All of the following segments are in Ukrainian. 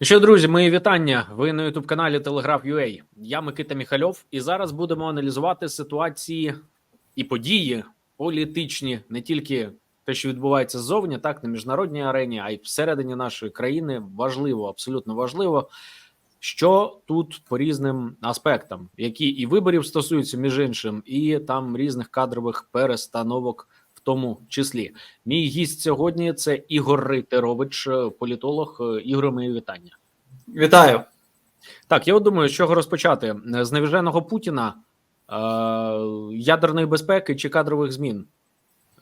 Ну Що, друзі, мої вітання. Ви на youtube каналі Telegraph.ua. Я Микита Міхальов, і зараз будемо аналізувати ситуації і події політичні, не тільки те, що відбувається ззовні, так на міжнародній арені, а й всередині нашої країни. Важливо, абсолютно важливо, що тут по різним аспектам, які і виборів стосуються, між іншим, і там різних кадрових перестановок. В тому числі мій гість сьогодні це Ігор Рейтерович, е, політолог. Е, Ігор, мої вітання. Вітаю. Так, я от думаю, з чого розпочати з невіженого Путіна, е, ядерної безпеки чи кадрових змін.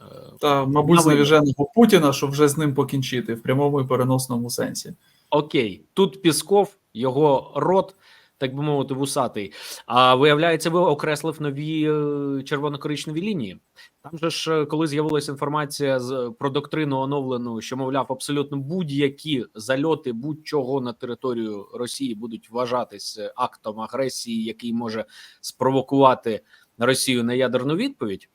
Е, Та, мабуть, з навіженого Путіна, щоб вже з ним покінчити в прямому і переносному сенсі. Окей, тут Пісков, його рот, так би мовити, вусатий. А виявляється, ви окреслив нові е, червоно-коричневі лінії. Там же ж, е, коли з'явилася інформація з про доктрину оновлену, що мовляв, абсолютно будь-які зальоти будь-чого на територію Росії будуть вважатись е, актом агресії, який може спровокувати Росію на ядерну відповідь.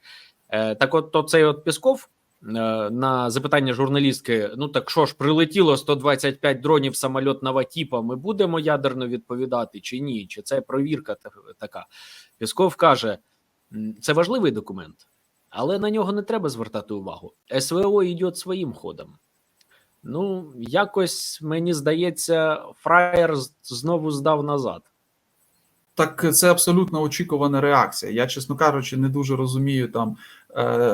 Е, так, от то цей от Пісков е, на запитання журналістки: ну так що ж, прилетіло 125 дронів самольотного типа, Ми будемо ядерно відповідати чи ні? Чи це провірка така? Пісков каже: це важливий документ, але на нього не треба звертати увагу. СВО йде своїм ходом. Ну, якось мені здається, фраєр знову здав назад. Так це абсолютно очікувана реакція. Я, чесно кажучи, не дуже розумію там е,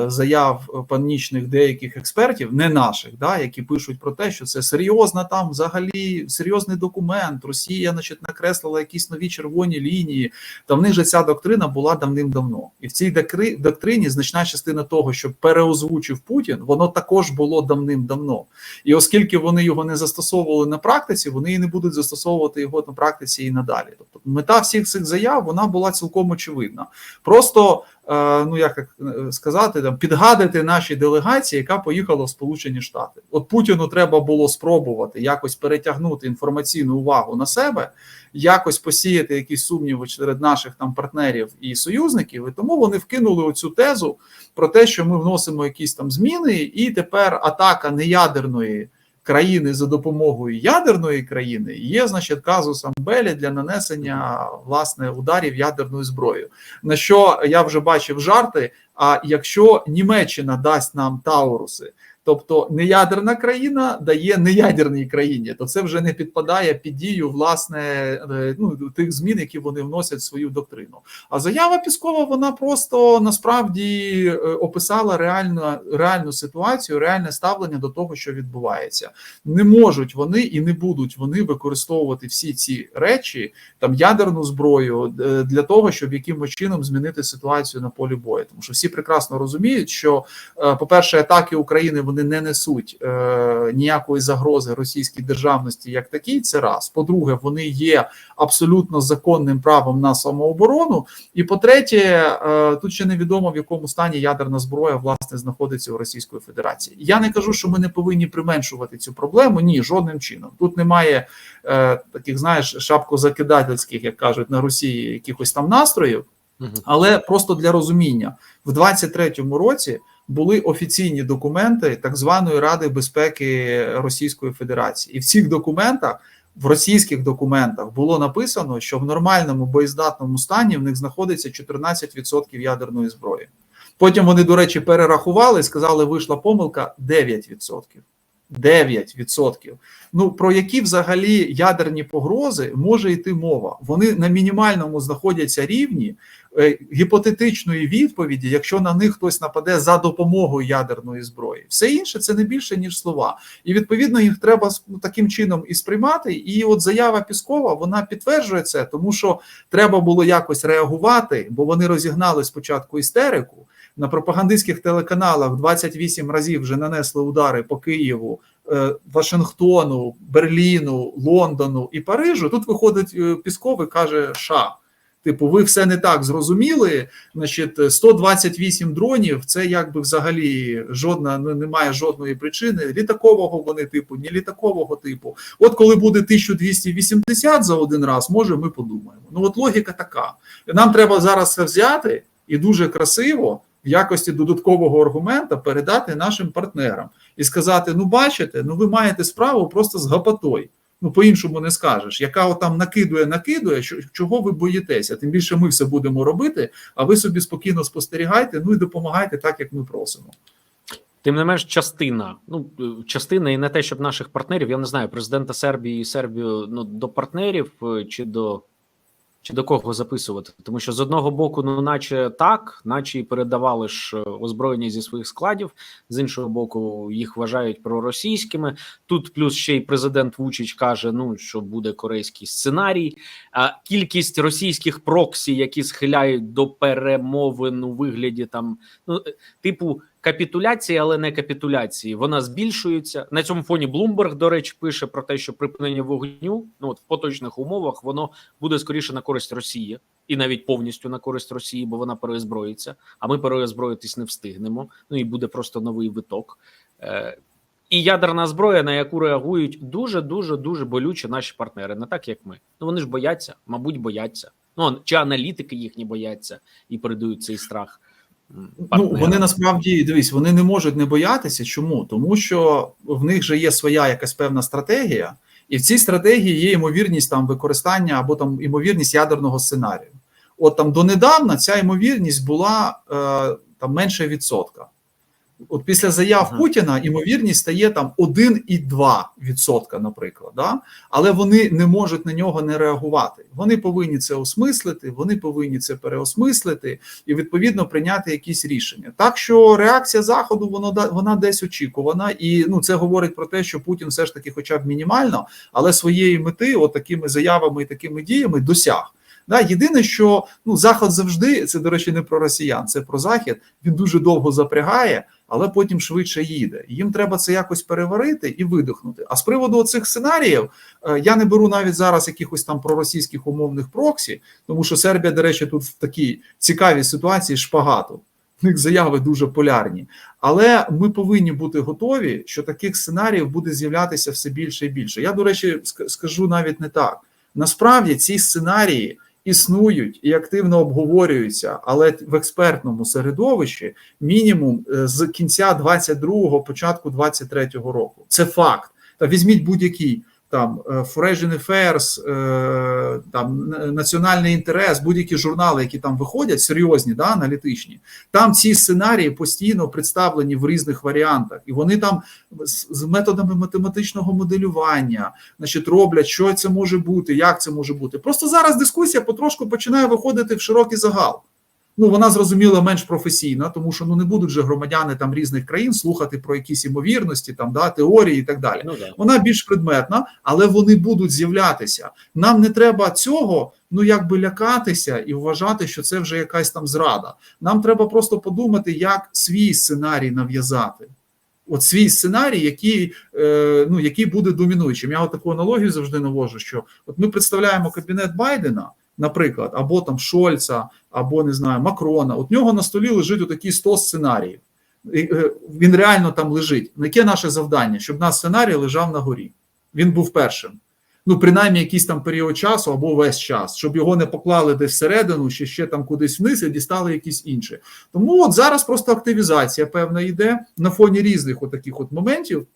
заяв панічних деяких експертів, не наших, да, які пишуть про те, що це серйозна там взагалі серйозний документ. Росія, значить, накреслила якісь нові червоні лінії. Та в них же ця доктрина була давним-давно, і в цій доктрині значна частина того, що переозвучив Путін, воно також було давним-давно. І оскільки вони його не застосовували на практиці, вони і не будуть застосовувати його на практиці і надалі. Тобто мета всіх цих заяв вона була цілком очевидна. Просто е, ну як е, сказати, там підгадити нашій делегації, яка поїхала в Сполучені Штати. От Путіну треба було спробувати якось перетягнути інформаційну увагу на себе, якось посіяти якісь сумніви серед наших там партнерів і союзників. І тому вони вкинули оцю тезу про те, що ми вносимо якісь там зміни, і тепер атака неядерної країни за допомогою ядерної країни є, значить, казусом Белі для нанесення власне ударів ядерною зброєю. На що я вже бачив жарти. А якщо Німеччина дасть нам Тауруси, тобто неядерна країна дає неядерній країні, то це вже не підпадає під дію власне е, ну, тих змін, які вони вносять в свою доктрину. А заява Піскова вона просто насправді е, описала реальну, реальну ситуацію, реальне ставлення до того, що відбувається. Не можуть вони і не будуть вони використовувати всі ці речі, там ядерну зброю е, для того, щоб якимось чином змінити ситуацію на полі бою. Тому що всі прекрасно розуміють, що, е, по-перше, атаки України вони не несуть е, ніякої загрози російській державності як такій. Це раз. По-друге, вони є абсолютно законним правом на самооборону. І по-третє, е, тут ще невідомо в якому стані ядерна зброя власне знаходиться у Російської Федерації. Я не кажу, що ми не повинні применшувати цю проблему. Ні, жодним чином. Тут немає е, таких, знаєш, шапкозакидательських, як кажуть на Росії, якихось там настроїв. Але просто для розуміння, в 23-му році були офіційні документи так званої Ради безпеки Російської Федерації, і в цих документах, в російських документах, було написано, що в нормальному боєздатному стані в них знаходиться 14% ядерної зброї. Потім вони, до речі, перерахували сказали, вийшла помилка 9%. 9%. Ну про які взагалі ядерні погрози може йти мова? Вони на мінімальному знаходяться рівні е, гіпотетичної відповіді, якщо на них хтось нападе за допомогою ядерної зброї. Все інше це не більше ніж слова, і відповідно їх треба ну, таким чином і сприймати. І от заява Піскова вона підтверджує це, тому що треба було якось реагувати, бо вони розігнали спочатку істерику. На пропагандистських телеканалах 28 разів вже нанесли удари по Києву, е, Вашингтону, Берліну, Лондону і Парижу. Тут виходить е, Пісков і каже: США. Типу, ви все не так зрозуміли. Значить, 128 дронів це якби взагалі жодна ну, немає жодної причини. Літакового вони типу, ні літакового типу. От коли буде 1280 за один раз, може ми подумаємо. Ну от логіка така. Нам треба зараз це взяти і дуже красиво в якості додаткового аргумента передати нашим партнерам і сказати: ну, бачите, ну ви маєте справу просто з гапатой. Ну, по-іншому не скажеш, яка там накидує, накидує, що, чого ви боїтеся? Тим більше ми все будемо робити, а ви собі спокійно спостерігайте, ну і допомагайте так, як ми просимо. Тим не менш, частина, ну частина, і не те, щоб наших партнерів, я не знаю, президента Сербії і Сербію ну до партнерів е, чи до чи до кого записувати, тому що з одного боку, ну наче так, наче і передавали ж е, озброєння зі своїх складів, з іншого боку, їх вважають проросійськими. Тут плюс ще й президент Вучич каже: ну що буде корейський сценарій. А кількість російських проксі, які схиляють до перемовин у вигляді там, ну е, типу капітуляції, але не капітуляції. Вона збільшується на цьому фоні. Блумберг, до речі, пише про те, що припинення вогню ну от в поточних умовах воно буде скоріше на користь Росії, і навіть повністю на користь Росії, бо вона переозброїться. А ми переозброїтись не встигнемо. Ну і буде просто новий виток. Е, і ядерна зброя, на яку реагують дуже дуже дуже болюче наші партнери, не так як ми. Ну вони ж бояться, мабуть, бояться. Ну чи аналітики їхні бояться і передають цей страх. Ну вони насправді дивись, вони не можуть не боятися. Чому? Тому що в них же є своя якась певна стратегія, і в цій стратегії є ймовірність там використання або там ймовірність ядерного сценарію. От там донедавна ця ймовірність була е, там менше відсотка. От після заяв Ага. Путіна ймовірність стає там 1,2%, наприклад. Да? Але вони не можуть на нього не реагувати. Вони повинні це осмислити, вони повинні це переосмислити і відповідно прийняти якісь рішення. Так що реакція заходу воно да- вона десь очікувана, і ну це говорить про те, що Путін все ж таки, хоча б мінімально, але своєї мети, от такими заявами і такими діями, досяг. Да, єдине, що ну заход завжди це до речі, не про росіян, це про захід. Він дуже довго запрягає, але потім швидше їде. Їм треба це якось переварити і видихнути. А з приводу цих сценаріїв е, я не беру навіть зараз якихось там проросійських умовних проксі, тому що Сербія, до речі, тут в такій цікавій ситуації шпагату. В них заяви дуже полярні. Але ми повинні бути готові, що таких сценаріїв буде з'являтися все більше і більше. Я, до речі, скажу навіть не так. Насправді ці сценарії існують і активно обговорюються, але в експертному середовищі мінімум е, з кінця 22-го, початку 23-го року. Це факт. Та візьміть будь-який там е, Foreign Affairs, е, там національний інтерес, будь-які журнали, які там виходять, серйозні, да, аналітичні. Там ці сценарії постійно представлені в різних варіантах, і вони там з, з методами математичного моделювання, значить, роблять, що це може бути, як це може бути. Просто зараз дискусія потрошку починає виходити в широкий загал. Ну, вона зрозуміла менш професійна, тому що ну не будуть же громадяни там різних країн слухати про якісь імовірності, там да теорії і так далі. Ну да. Вона більш предметна, але вони будуть з'являтися. Нам не треба цього, ну якби лякатися і вважати, що це вже якась там зрада. Нам треба просто подумати, як свій сценарій нав'язати. От свій сценарій, який, е, ну, який буде домінуючим. Я от таку аналогію завжди навожу, що от ми представляємо кабінет Байдена, наприклад, або там Шольца, або не знаю, Макрона. От нього на столі лежить отакі 100 сценаріїв. Е, Він реально там лежить. Яке наше завдання? Щоб наш сценарій лежав на горі. Він був першим. Ну, принаймні, якийсь там період часу або весь час, щоб його не поклали десь всередину, чи ще там кудись вниз і дістали якісь інші. Тому от зараз просто активізація певна йде на фоні різних от таких от моментів.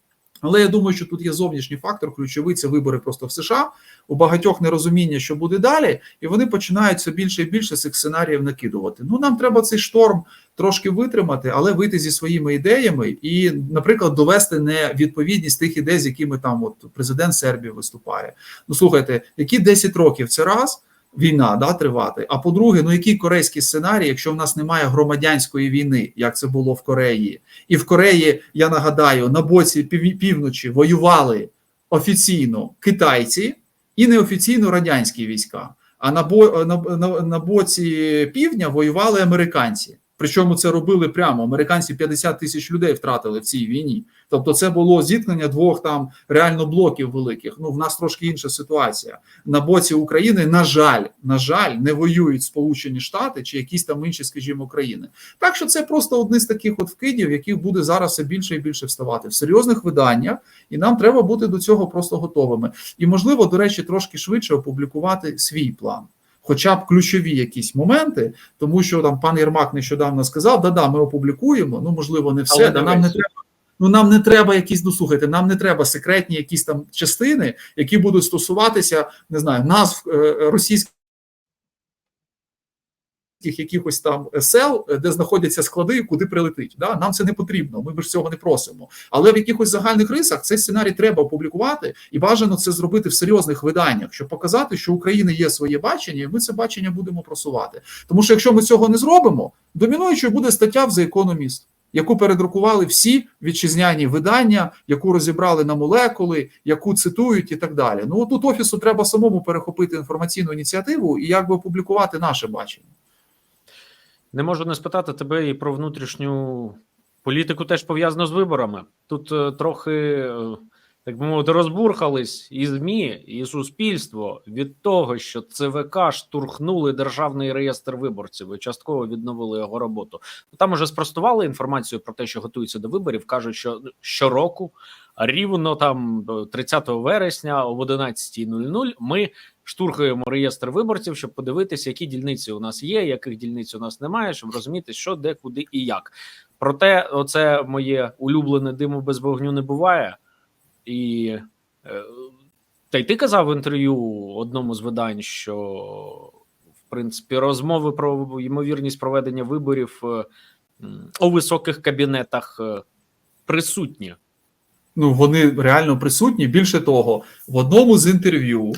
Але я думаю, що тут є зовнішній фактор, ключовий це вибори просто в США. У багатьох нерозуміння, що буде далі, і вони починають все більше і більше цих сценаріїв накидувати. Ну нам треба цей шторм трошки витримати, але вийти зі своїми ідеями і, наприклад, довести невідповідність тих ідей, з якими там от президент Сербії виступає. Ну слухайте, які 10 років це раз. Війна да тривати. А по-друге, ну який корейський сценарій, якщо в нас немає громадянської війни, як це було в Кореї, і в Кореї я нагадаю на боці пів- півночі воювали офіційно китайці і неофіційно радянські війська. А на, бо, на, на, на боці півдня воювали американці. Причому це робили прямо. Американці 50 тисяч людей втратили в цій війні. Тобто, це було зіткнення двох там реально блоків великих. Ну в нас трошки інша ситуація. На боці України, на жаль, на жаль, не воюють Сполучені Штати чи якісь там інші, скажімо, країни. Так що це просто одне з таких от вкидів, яких буде зараз все більше і більше вставати в серйозних виданнях, і нам треба бути до цього просто готовими. І можливо, до речі, трошки швидше опублікувати свій план. Хоча б ключові якісь моменти, тому що там пан Єрмак нещодавно сказав: да-да, ми опублікуємо. Ну можливо, не все. Але Да нам не треба. Ну нам не треба якісь, ну слухайте, нам не треба секретні якісь там частини, які будуть стосуватися, не знаю, назв е, російських якихось там сел, де знаходяться склади, куди прилетить. Да? Нам це не потрібно. Ми ж цього не просимо. Але в якихось загальних рисах цей сценарій треба опублікувати, і бажано це зробити в серйозних виданнях, щоб показати, що України є своє бачення, і ми це бачення будемо просувати. Тому що якщо ми цього не зробимо, домінуючою буде стаття в The Economist, яку передрукували всі вітчизняні видання, яку розібрали на молекули, яку цитують і так далі. Ну тут офісу треба самому перехопити інформаційну ініціативу і якби опублікувати наше бачення. Не можу не спитати тебе і про внутрішню політику, теж пов'язано з виборами. Тут е, трохи, е, так би мовити, розбурхались і ЗМІ, і суспільство від того, що ЦВК штурхнули державний реєстр виборців і частково відновили його роботу. Там уже спростували інформацію про те, що готуються до виборів. кажуть, що щороку рівно там 30 вересня о 11.00 ми штурхаємо реєстр виборців, щоб подивитися, які дільниці у нас є, яких дільниць у нас немає, щоб розуміти, що де, куди і як. Проте, оце моє улюблене диму без вогню не буває. І е, та й ти казав в інтерв'ю одному з видань, що в принципі розмови про ймовірність проведення виборів е, у високих кабінетах е, присутні. Ну вони реально присутні. Більше того, в одному з інтерв'ю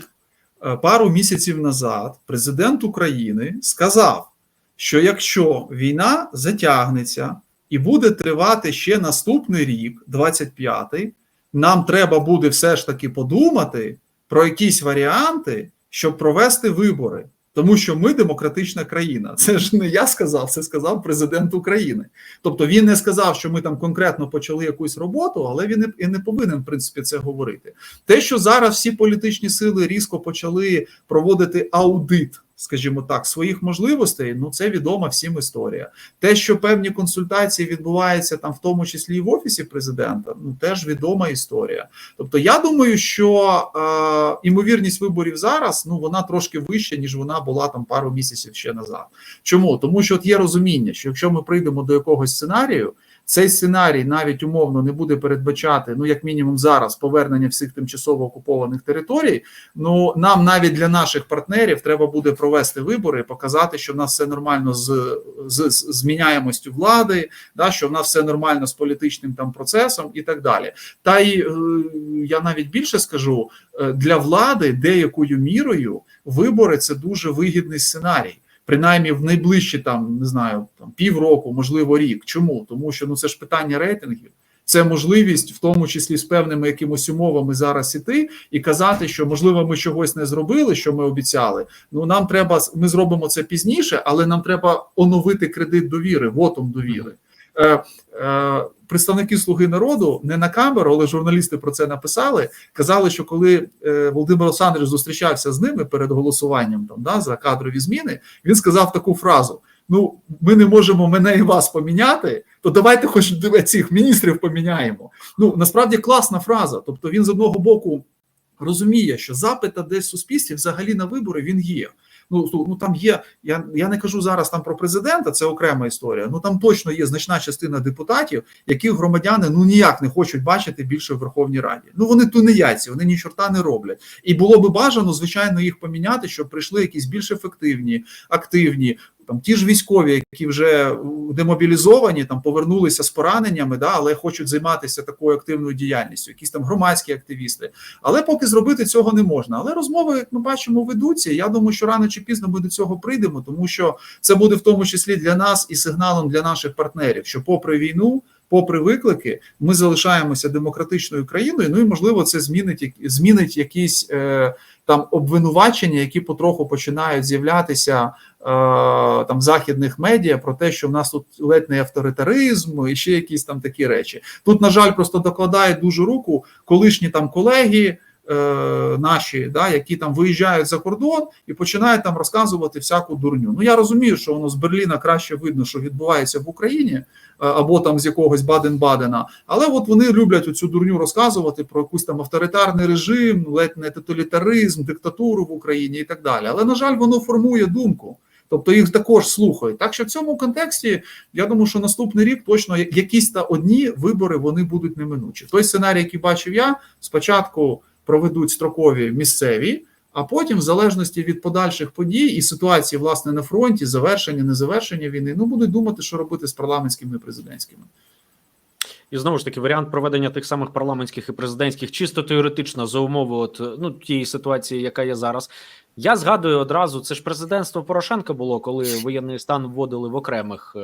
пару місяців назад президент України сказав, що якщо війна затягнеться і буде тривати ще наступний рік, 25-й, нам треба буде все ж таки подумати про якісь варіанти, щоб провести вибори. Тому що ми демократична країна. Це ж не я сказав, це сказав президент України. Тобто він не сказав, що ми там конкретно почали якусь роботу, але він і- не повинен в принципі це говорити. Те, що зараз всі політичні сили різко почали проводити аудит, скажімо так, своїх можливостей, ну це відома всім історія. Те, що певні консультації відбуваються там, в тому числі і в офісі президента, ну теж відома історія. Тобто, я думаю, що е, імовірність виборів зараз ну вона трошки вища, ніж вона була там пару місяців ще назад. Чому? Тому що от є розуміння, що якщо ми прийдемо до якогось сценарію, цей сценарій навіть умовно не буде передбачати, ну як мінімум зараз, повернення всіх тимчасово окупованих територій. Ну нам навіть для наших партнерів треба буде провести вибори, показати, що в нас все нормально з, з, зміняємостю влади, да, що в нас все нормально з політичним там процесом і так далі. Та й е, я навіть більше скажу е, для влади деякою мірою вибори це дуже вигідний сценарій. Принаймні в найближчі там не знаю там півроку, можливо, рік. Чому? Тому що ну це ж питання рейтингів. Це можливість, в тому числі з певними якимось умовами зараз іти і казати, що можливо ми чогось не зробили, що ми обіцяли. Ну нам треба ми зробимо це пізніше, але нам треба оновити кредит довіри, вотом довіри. Е, е, представники Слуги народу не на камеру, але журналісти про це написали. Казали, що коли е, Володимир Олександрович зустрічався з ними перед голосуванням там да за кадрові зміни, він сказав таку фразу: Ну, ми не можемо мене і вас поміняти, то давайте, хоч цих міністрів поміняємо. Ну насправді класна фраза. Тобто, він з одного боку розуміє, що запита десь в суспільстві взагалі на вибори він є. Ну, ну там є. Я, я не кажу зараз там про президента, це окрема історія. Ну там точно є значна частина депутатів, яких громадяни ну ніяк не хочуть бачити більше в Верховній Раді. Ну вони тунеяці, вони ні чорта не роблять. І було би бажано, звичайно, їх поміняти, щоб прийшли якісь більш ефективні, активні. Там ті ж військові, які вже демобілізовані, там повернулися з пораненнями, да, але хочуть займатися такою активною діяльністю, якісь там громадські активісти. Але поки зробити цього не можна. Але розмови, як ми бачимо, ведуться. Я думаю, що рано чи пізно ми до цього прийдемо, тому що це буде в тому числі для нас і сигналом для наших партнерів, що попри війну. Попри виклики, ми залишаємося демократичною країною. Ну і можливо, це змінить змінить якісь е, там обвинувачення, які потроху починають з'являтися е, там західних медіа про те, що в нас тут ледь не авторитаризм і ще якісь там такі речі. Тут, на жаль, просто докладають дуже руку колишні там колеги. Е, Наші, да, які там виїжджають за кордон і починають там розказувати всяку дурню. Ну я розумію, що воно з Берліна краще видно, що відбувається в Україні, е, або там з якогось Баден-Бадена. Але от вони люблять оцю дурню розказувати про якийсь там авторитарний режим, ледь не тоталітаризм, диктатуру в Україні і так далі. Але на жаль, воно формує думку. Тобто їх також слухають. Так що в цьому контексті я думаю, що наступний рік точно якісь та одні вибори вони будуть неминучі. Той сценарій, який бачив я, спочатку проведуть строкові місцеві, а потім, в залежності від подальших подій і ситуації власне на фронті, завершення, незавершення війни, ну будуть думати, що робити з парламентськими і президентськими. І знову ж таки, варіант проведення тих самих парламентських і президентських чисто теоретично за умови от, ну, тієї ситуації, яка є зараз. Я згадую одразу, це ж президентство Порошенка було, коли воєнний стан вводили в окремих.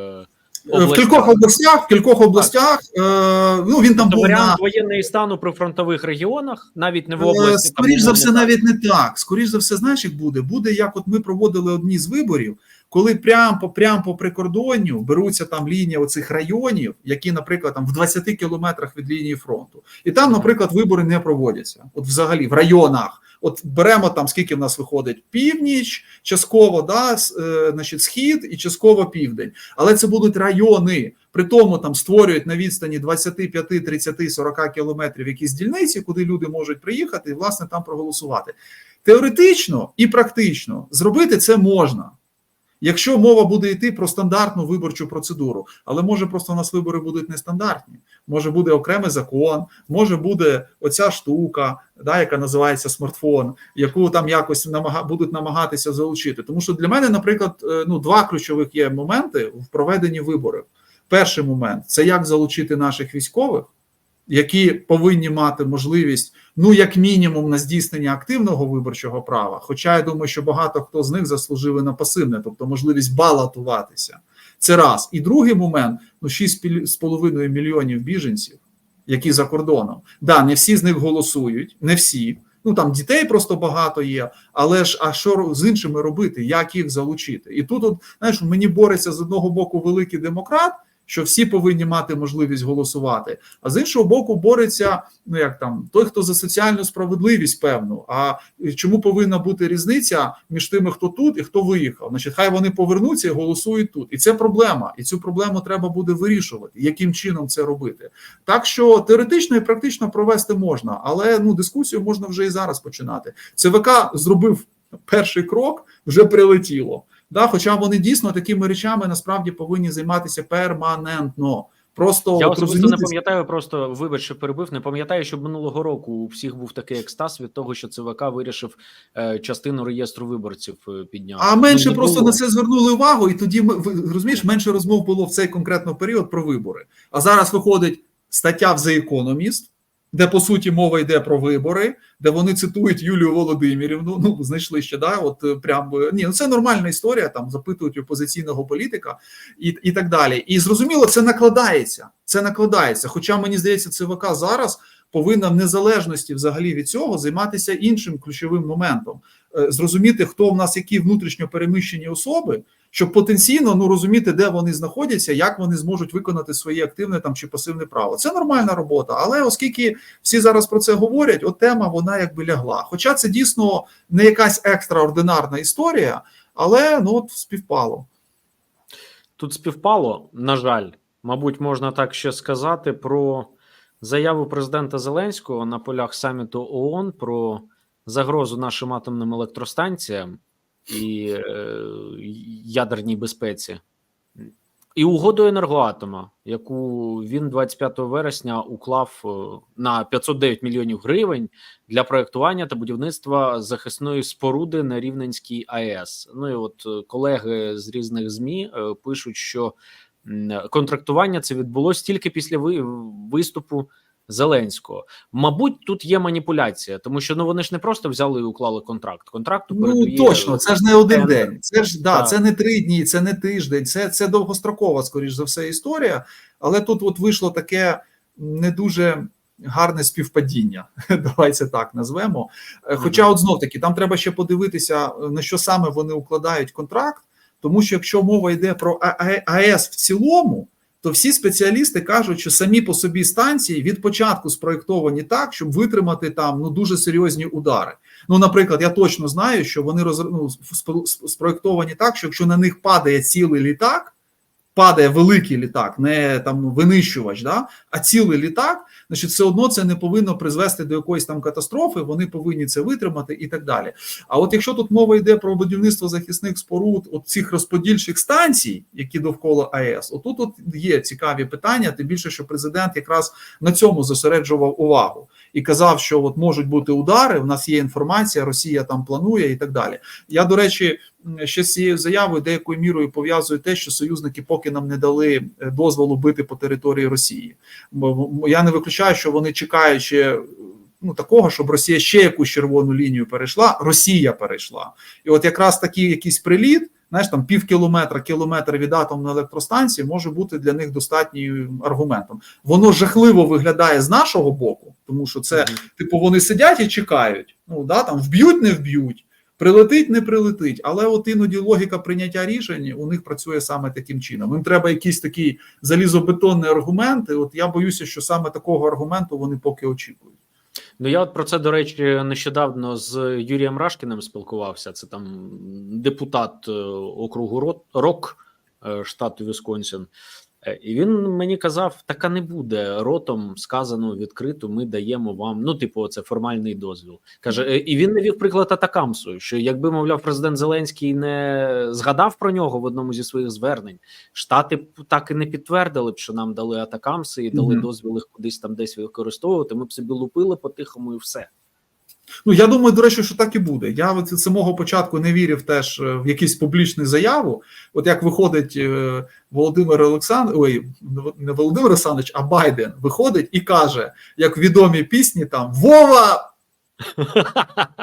Е, В кількох областях, в кількох областях, е, ну він там Тобто був на воєнний стану при фронтових регіонах, навіть не в Е, області. Скоріш за все, так. навіть не так. Скоріш за все, знаєш, як буде? Буде як от ми проводили одні з виборів, коли прямо по прямо по прикордонню беруться там лінія оцих районів, які, наприклад, там в 20 кілометрах від лінії фронту, і там, наприклад, вибори не проводяться. От взагалі в районах. От беремо там, скільки в нас виходить північ, частково да, е, значить, схід і частково південь. Але це будуть райони. При тому там створюють на відстані 25, 30, 40 кілометрів якісь дільниці, куди люди можуть приїхати і власне там проголосувати. Теоретично і практично зробити це можна. Якщо мова буде йти про стандартну виборчу процедуру, але може просто у нас вибори будуть нестандартні. Може буде окремий закон, може буде оця штука, да, яка називається смартфон, яку там якось намага, будуть намагатися залучити. Тому що для мене, наприклад, е, ну два ключових є моменти в проведенні виборів. Перший момент це як залучити наших військових, які повинні мати можливість, ну як мінімум, на здійснення активного виборчого права. Хоча я думаю, що багато хто з них заслужили на пасивне, тобто можливість балотуватися. Це раз. І другий момент: ну 6,5 мільйонів біженців, які за кордоном. Да, не всі з них голосують, не всі. Ну там дітей просто багато є, але ж а що з іншими робити? Як їх залучити? І тут, от, знаєш, мені бореться з одного боку великий демократ, що всі повинні мати можливість голосувати. А з іншого боку, бореться ну як там той, хто за соціальну справедливість, певну. А чому повинна бути різниця між тими, хто тут і хто виїхав? Значить, хай вони повернуться і голосують тут. І це проблема. І цю проблему треба буде вирішувати. Яким чином це робити? Так що теоретично і практично провести можна, але ну дискусію можна вже і зараз починати. ЦВК зробив перший крок, вже прилетіло. Да, хоча вони дійсно такими речами насправді повинні займатися перманентно. Просто Я от особисто не пам'ятаю, просто вибач, що перебив. Не пам'ятаю, щоб минулого року у всіх був такий екстаз від того, що ЦВК вирішив е, частину реєстру виборців е, підняти. А менше Ну, просто було. на це звернули увагу, і тоді ми розумієш, менше розмов було в цей конкретно період про вибори. А зараз виходить стаття в The Economist, де по суті мова йде про вибори, де вони цитують Юлію Володимирівну. Ну знайшли ще да, от е, прям е, ні, ну це нормальна історія. Там запитують опозиційного політика і, і так далі. І зрозуміло, це накладається. Це накладається. Хоча мені здається, ЦВК зараз повинна в незалежності взагалі від цього займатися іншим ключовим моментом. Е, зрозуміти, хто в нас які внутрішньо переміщені особи, щоб потенційно ну розуміти, де вони знаходяться, як вони зможуть виконати своє активне там чи пасивне право. Це нормальна робота. Але оскільки всі зараз про це говорять, от тема вона якби лягла. Хоча це дійсно не якась екстраординарна історія, але ну от співпало. Тут співпало, на жаль, мабуть, можна так ще сказати про заяву президента Зеленського на полях саміту ООН про загрозу нашим атомним електростанціям і е, ядерній безпеці. І угоду енергоатома, яку він 25 вересня уклав е, на 509 мільйонів гривень для проектування та будівництва захисної споруди на Рівненській АЕС. Ну і от е, колеги з різних змі е, пишуть, що контрактування це відбулося тільки після виступу Зеленського. Мабуть, тут є маніпуляція, тому що ну вони ж не просто взяли і уклали контракт. Контракту Ну точно, це ж не один день. Це ж да, Так. це не три дні, це не тиждень, це, це довгострокова, скоріш за все, історія. Але тут от вийшло таке не дуже гарне співпадіння. Давай це так назвемо. Е, Хоча, от знов таки, там треба ще подивитися, е, на що саме вони укладають контракт, тому що якщо мова йде про АЕС в цілому. То всі спеціалісти кажуть, що самі по собі станції від початку спроєктовані так, щоб витримати там ну дуже серйозні удари. Ну, наприклад, я точно знаю, що вони роз, ну, спроєктовані так, що якщо на них падає цілий літак, падає великий літак, не там винищувач, да, а цілий літак, значить, все одно це не повинно призвести до якоїсь там катастрофи. Вони повинні це витримати і так далі. А от якщо тут мова йде про будівництво захисних споруд, от цих розподільчих станцій, які довкола АЕС, отут от є цікаві питання. Тим більше, що президент якраз на цьому зосереджував увагу і казав, що от можуть бути удари. В нас є інформація, Росія там планує і так далі. Я до речі, ще з цією заявою деякою мірою пов'язую те, що союзники поки нам не дали е, дозволу бити по території Росії. Я не виключаю, що вони чекають ще ну такого, щоб Росія ще якусь червону лінію перейшла. Росія перейшла, і от якраз такий якийсь приліт. Знаєш, там пів кілометра, кілометр від атомної електростанції може бути для них достатнім аргументом. Воно жахливо виглядає з нашого боку, тому що це типу вони сидять і чекають. Ну да, там вб'ють, не вб'ють, прилетить, не прилетить. Але от іноді логіка прийняття рішень у них працює саме таким чином. Їм треба якийсь такий залізобетонний аргумент. І от я боюся, що саме такого аргументу вони поки очікують. Ну я от про це до речі нещодавно з Юрієм Рашкіним спілкувався. Це там депутат е, округу Рок е, штату Вісконсін. Е, І він мені казав: така не буде ротом сказано відкрито. Ми даємо вам. Ну, типу, це формальний дозвіл. каже, і він навів приклад Атакамсу, що якби мовляв президент Зеленський не згадав про нього в одному зі своїх звернень, штати так і не підтвердили б, що нам дали Атакамси і дали Мгм. дозвіл їх кудись там десь використовувати. Ми б собі лупили по-тихому і все. Ну я думаю, до речі, що так і буде. Я від самого початку не вірив теж е, в якусь публічну заяву. От як виходить е, Володимир Олександр, ой, не Володимир Олександрович, а Байден виходить і каже, як в відомій пісні там Вова.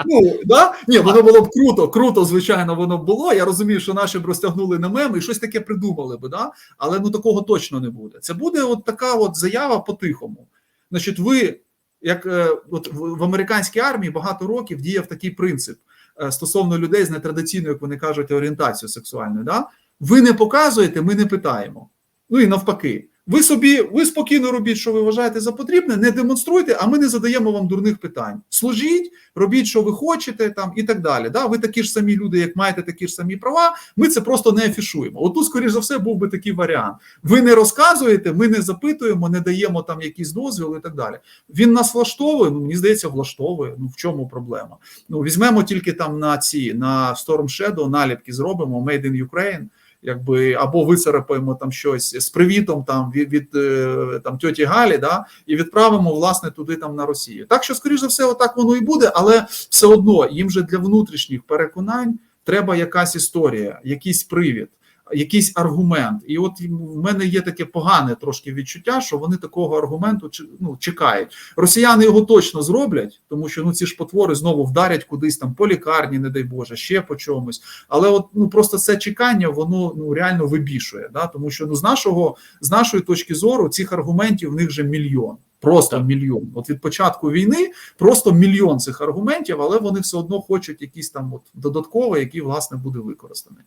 Ну да ні, воно було б круто, круто, звичайно, воно було. Я розумію, що наші б розтягнули на меми і щось таке придумали би, да? але ну такого точно не буде. Це буде от така от заява по-тихому. Значить, ви як е, от в, американській армії багато років діяв такий принцип е, стосовно людей з нетрадиційною, як вони кажуть, орієнтацією сексуальною. Да? Ви не показуєте, ми не питаємо. Ну і навпаки. Ви собі, ви спокійно робіть, що ви вважаєте за потрібне, не демонструйте, а ми не задаємо вам дурних питань. Служіть, робіть, що ви хочете, там і так далі. Да? Ви такі ж самі люди, як маєте такі ж самі права. Ми це просто не афішуємо. Отут, скоріш за все, був би такий варіант. Ви не розказуєте, ми не запитуємо, не даємо там якийсь дозвіл і так далі. Він нас влаштовує. Ну мені здається, влаштовує. Ну в чому проблема? Ну візьмемо тільки там на ці на Storm Shadow наліпки зробимо Made in Ukraine якби або вицарапаємо там щось з привітом там від, від е, там тьоті Галі, да, і відправимо власне туди там на Росію. Так що, скоріш за все, отак воно і буде, але все одно їм же для внутрішніх переконань треба якась історія, якийсь привід. Якийсь аргумент, і от в мене є таке погане трошки відчуття, що вони такого аргументу ну, чекають. Росіяни його точно зроблять, тому що ну ці ж потвори знову вдарять кудись там по лікарні, не дай Боже, ще по чомусь. Але от ну просто це чекання, воно ну реально вибішує. Да? Тому що ну з нашого з нашої точки зору цих аргументів в них вже мільйон. Просто Так. мільйон. От від початку війни просто мільйон цих аргументів, але вони все одно хочуть якісь там от додаткові, які власне буде використаний.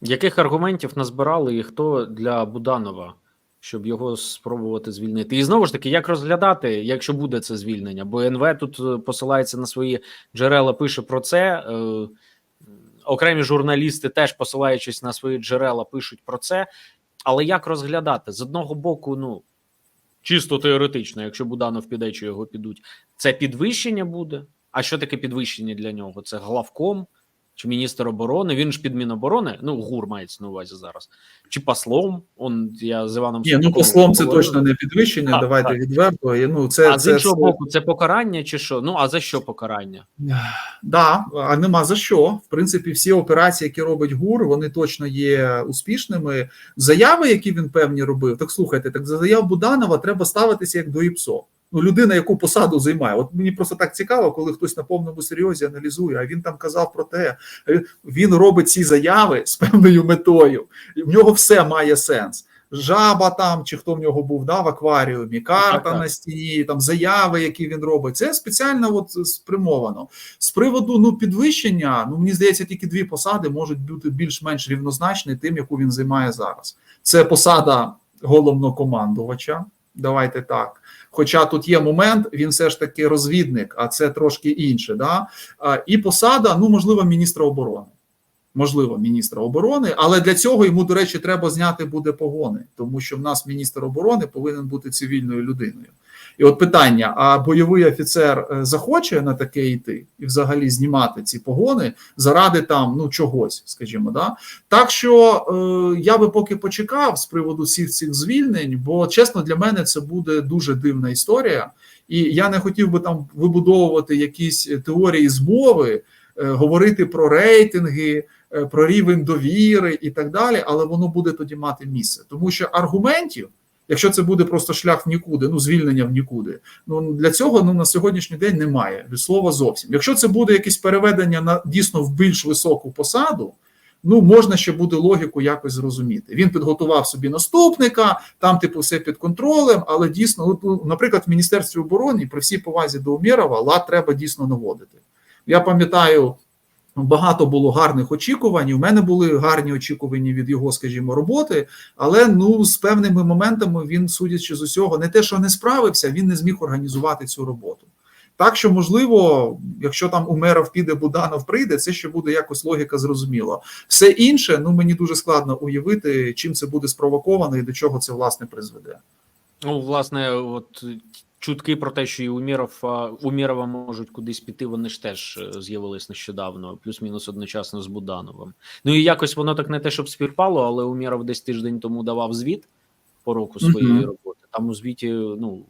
Яких аргументів назбирали і хто для Буданова, щоб його спробувати звільнити? І знову ж таки, як розглядати, якщо буде це звільнення? Бо НВ тут е, посилається на свої джерела, пише про це. Е, окремі журналісти, теж посилаючись на свої джерела, пишуть про це. Але як розглядати з одного боку, ну чисто теоретично, якщо Буданов піде, чи його підуть, це підвищення буде. А що таке підвищення для нього? Це главком чи міністр оборони? Він ж під Міноборони, ну гур мається на увазі зараз, чи послом? Он я з Іваном Ні, ну послом це говорив. точно не підвищення. Так, давайте так. відверто. І, Ну це А з іншого це- боку, це покарання чи що? Ну а за що покарання? Да, а нема за що. В принципі, всі операції, які робить ГУР, вони точно є успішними. Заяви, які він певні робив, так слухайте, так за заяв Буданова треба ставитися як до ІПСО. Ну, людина, яку посаду займає. От мені просто так цікаво, коли хтось на повному серйозі аналізує, а він там казав про те, він- робить ці заяви з певною метою. В нього все має сенс. Жаба там, чи хто в нього був да, в акваріумі, карта Так, так. на стіні, там заяви, які він робить. Це спеціально от спрямовано. З приводу ну підвищення, ну мені здається, тільки дві посади можуть бути більш-менш рівнозначні тим, яку він займає зараз. Це посада головнокомандувача. Давайте так. Хоча тут є момент, він все ж таки розвідник, а це трошки інше. Да? І посада, ну можливо, міністра оборони. можливо, міністра оборони, але для цього йому, до речі, треба зняти буде погони, тому що в нас міністр оборони повинен бути цивільною людиною. І от питання: а бойовий офіцер е, захоче на таке йти і взагалі знімати ці погони заради там ну чогось, скажімо, да так що е, я би поки почекав з приводу всіх цих звільнень, бо чесно для мене це буде дуже дивна історія, і я не хотів би там вибудовувати якісь теорії змови, е, говорити про рейтинги, е, про рівень довіри і так далі, але воно буде тоді мати місце, тому що аргументів. Якщо це буде просто шлях в нікуди, ну звільнення в нікуди, ну для цього ну на сьогоднішній день немає від слова зовсім. Якщо це буде якесь переведення на дійсно в більш високу посаду, ну можна ще буде логіку якось зрозуміти. Він підготував собі наступника, там типу все під контролем, але дійсно, ну, наприклад, в міністерстві оборони при всій повазі до Умєрова лад треба дійсно наводити. Я пам'ятаю. Багато було гарних очікувань. В мене були гарні очікування від його, скажімо, роботи, але ну з певними моментами він, судячи з усього, не те, що не справився, він не зміг організувати цю роботу. Так що, можливо, якщо там Умеров піде, Буданов прийде, це ще буде якось логіка зрозуміла. Все інше, ну мені дуже складно уявити, чим це буде спровоковано і до чого це власне призведе. Ну, власне, от чутки про те, що і Уміров, Умірова можуть кудись піти, вони ж теж е, з'явились нещодавно, плюс-мінус одночасно з Будановим. Ну і якось воно так не те, щоб співпало, але Уміров десь тиждень тому давав звіт по року своєї Мгм. роботи. Там у звіті, ну,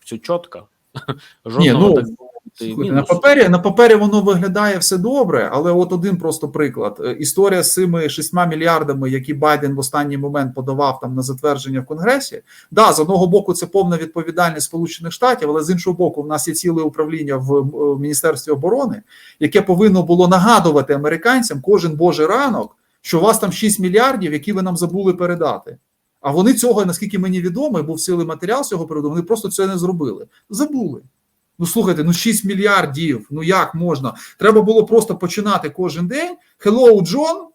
все чітко. Ні, Жодного, ну, так Слухайте, на папері на папері воно виглядає все добре, але от один просто приклад: Е, історія з цими 6 мільярдами, які Байден в останній момент подавав там на затвердження в Конгресі. Да, з одного боку, це повна відповідальність Сполучених Штатів, але з іншого боку, в нас є ціле управління в е, Міністерстві оборони, яке повинно було нагадувати американцям кожен божий ранок, що у вас там 6 мільярдів, які ви нам забули передати. А вони цього, наскільки мені відомо, був цілий матеріал з цього приводу, вони просто це не зробили. Забули. Ну слухайте, ну 6 мільярдів. Ну як можна? Треба було просто починати кожен день. Hello, Джон,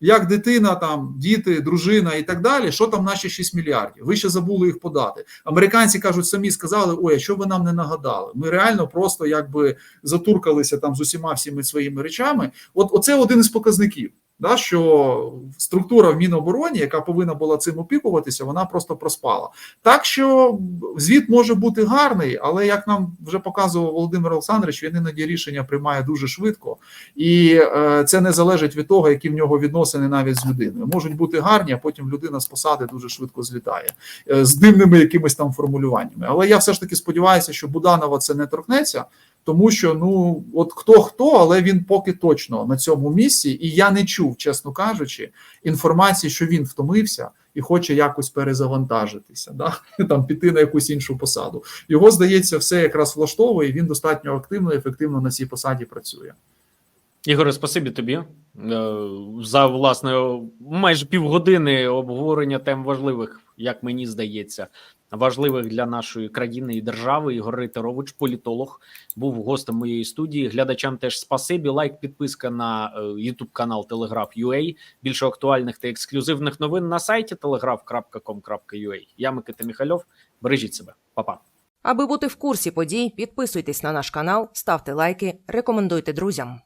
як дитина, там, діти, дружина і так далі. Що там наші 6 мільярдів? Ви ще забули їх подати. Американці кажуть, самі сказали: ой, а що ви нам не нагадали? Ми реально просто якби затуркалися там з усіма всіми своїми речами. От оце один із показників. Да, що структура в Мінобороні, яка повинна була цим опікуватися, вона просто проспала. Так що звіт може бути гарний, але як нам вже показував Володимир Олександрович, він іноді рішення приймає дуже швидко, і е, це не залежить від того, які в нього відносини навіть з людиною. Можуть бути гарні, а потім людина з посади дуже швидко злітає е, з дивними якимись там формулюваннями. Але я все ж таки сподіваюся, що Буданова це не торкнеться. Тому що ну от хто хто, але він поки точно на цьому місці, і я не чув, чесно кажучи, інформації, що він втомився і хоче якось перезавантажитися, да там піти на якусь іншу посаду. Його здається, все якраз влаштовує. Він достатньо активно і ефективно на цій посаді працює. Ігоре, спасибі тобі е, за власне майже півгодини обговорення тем важливих, як мені здається, важливих для нашої країни і держави. Ігор Рейтерович, політолог, був гостем моєї студії. Глядачам теж спасибі. Лайк, підписка на YouTube канал Telegraph.ua. Більше актуальних та ексклюзивних новин на сайті telegraph.com.ua. Я Микита Міхальов. Бережіть себе, Па-па. Аби бути в курсі подій, підписуйтесь на наш канал, ставте лайки, рекомендуйте друзям.